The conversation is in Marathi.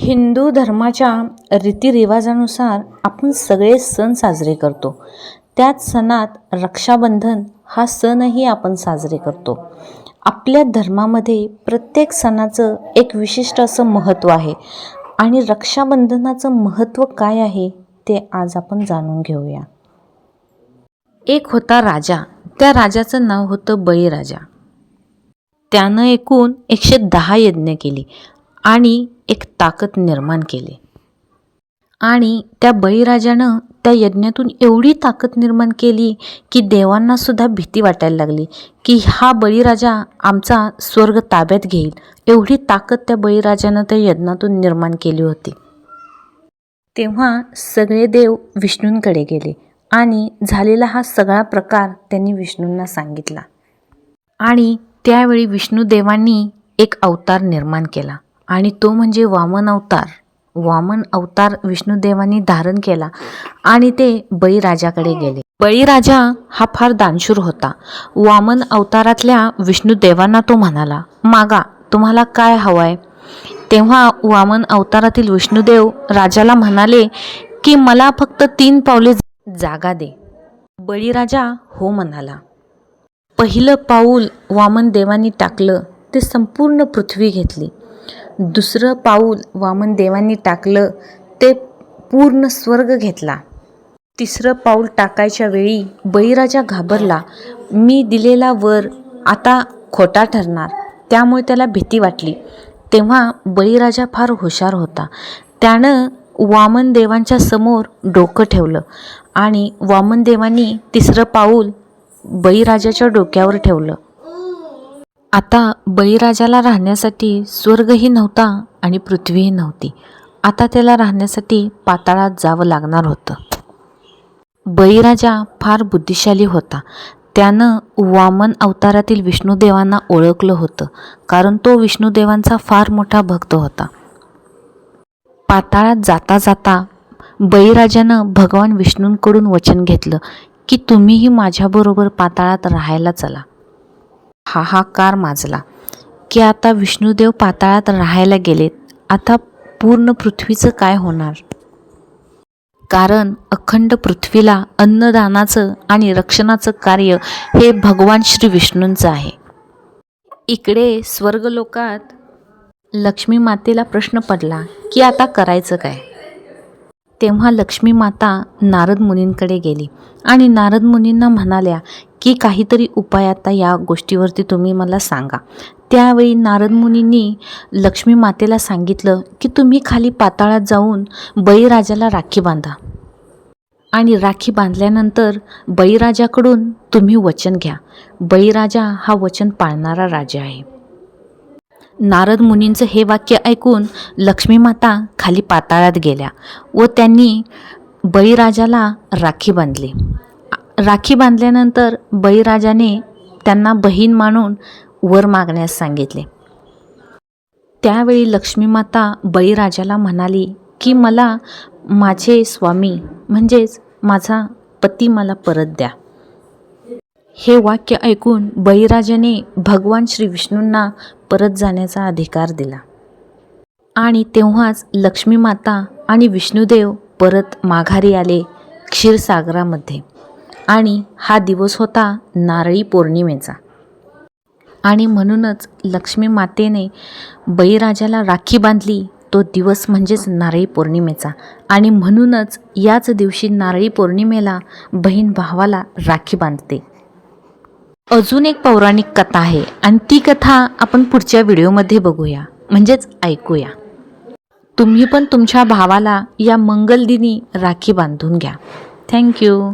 हिंदू धर्माच्या रीतिरिवाजानुसार आपण सगळे सण साजरे करतो. त्याच सणात रक्षाबंधन हा सणही आपण साजरे करतो. आपल्या धर्मामध्ये प्रत्येक सणाचं एक विशिष्ट असं महत्त्व आहे. आणि रक्षाबंधनाचं महत्त्व काय आहे ते आज आपण जाणून घेऊया. एक होता राजा. त्या राजाचं नाव होतं बळीराजा. त्यानं एकूण एकशे दहा यज्ञ केली. आणि एक ताकद निर्माण केली. आणि त्या बळीराजानं त्या यज्ञातून एवढी ताकद निर्माण केली की देवांना सुद्धा भीती वाटायला लागली की हा बळीराजा आमचा स्वर्ग ताब्यात घेईल. एवढी ताकद त्या बळीराजानं त्या यज्ञातून निर्माण केली होती. तेव्हा सगळे देव विष्णूंकडे गेले आणि झालेला हा सगळा प्रकार त्यांनी विष्णूंना सांगितला. आणि त्यावेळी विष्णुदेवांनी एक अवतार निर्माण केला. आणि तो म्हणजे वामन अवतार. वामन अवतार विष्णुदेवांनी धारण केला आणि ते बळीराजाकडे गेले. बळीराजा हा फार दानशूर होता. वामन अवतारातल्या विष्णुदेवांना तो म्हणाला मागा तुम्हाला काय हवंय? तेव्हा वामन अवतारातील विष्णुदेव राजाला म्हणाले की मला फक्त तीन पावले जागा दे. बळीराजा हो म्हणाला. पहिलं पाऊल वामन देवांनी टाकलं ते संपूर्ण पृथ्वी घेतली. दुसरं पाऊल वामन देवांनी टाकलं ते पूर्ण स्वर्ग घेतला. तिसरं पाऊल टाकायच्या वेळी बळीराजा घाबरला मी दिलेला वर आता खोटा ठरणार. त्यामुळे त्याला भीती वाटली. तेव्हा बळीराजा फार हुशार होता. त्यानं वामन देवांच्या समोर डोकं ठेवलं आणि वामन देवांनी तिसरं पाऊल बळीराजाच्या डोक्यावर ठेवलं. आता बळीराजाला राहण्यासाठी स्वर्गही नव्हता आणि पृथ्वीही नव्हती. आता त्याला राहण्यासाठी पाताळात जावं लागणार होतं. बळीराजा फार बुद्धिशाली होता. त्यानं वामन अवतारातील विष्णुदेवांना ओळखलं होतं कारण तो विष्णुदेवांचा फार मोठा भक्त होता. पाताळात जाता जाता बळीराजानं भगवान विष्णूंकडून वचन घेतलं की तुम्हीही माझ्याबरोबर पाताळात राहायला चला. हाहाकार माजला की आता विष्णुदेव पाताळात राहायला गेलेत आता पूर्ण पृथ्वीचं काय होणार? कारण अखंड पृथ्वीला अन्नदानाचं आणि रक्षणाचं कार्य हे भगवान श्री विष्णूंचं आहे. इकडे स्वर्गलोकात लक्ष्मी मातेला प्रश्न पडला की आता करायचं काय? तेव्हा लक्ष्मी माता नारद मुनींकडे गेली आणि नारद मुनींना म्हणाल्या की काहीतरी उपाय आता या गोष्टीवरती तुम्ही मला सांगा. त्यावेळी नारद मुनींनी लक्ष्मी मातेला सांगितलं की तुम्ही खाली पाताळात जाऊन बळीराजाला राखी बांधा. आणि राखी बांधल्यानंतर बळीराजाकडून तुम्ही वचन घ्या. बळीराजा हा वचन पाळणारा राजा आहे. नारद मुनींचं हे वाक्य ऐकून लक्ष्मी माता खाली पाताळात गेल्या व त्यांनी बळीराजाला राखी बांधली. राखी बांधल्यानंतर बळीराजाने त्यांना बहीण मानून वर मागण्यास सांगितले. त्यावेळी लक्ष्मीमाता बळीराजाला म्हणाली की मला माझे स्वामी म्हणजेच माझा पती मला परत द्या. हे वाक्य ऐकून बळीराजाने भगवान श्री विष्णूंना परत जाण्याचा अधिकार दिला. आणि तेव्हाच लक्ष्मीमाता आणि विष्णुदेव परत माघारी आले क्षीरसागरामध्ये. आणि हा दिवस होता नारळी पौर्णिमेचा. आणि म्हणूनच लक्ष्मी मातेने बळीराजाला राखी बांधली. तो दिवस म्हणजेच नारळी पौर्णिमेचा. आणि म्हणूनच याच दिवशी नारळी पौर्णिमेला बहीण भावाला राखी बांधते. अजून एक पौराणिक कथा आहे आणि ती कथा आपण पुढच्या व्हिडिओमध्ये बघूया. म्हणजेच ऐकूया. तुम्ही पण तुमच्या भावाला या मंगलदिनी राखी बांधून घ्या. थँक्यू.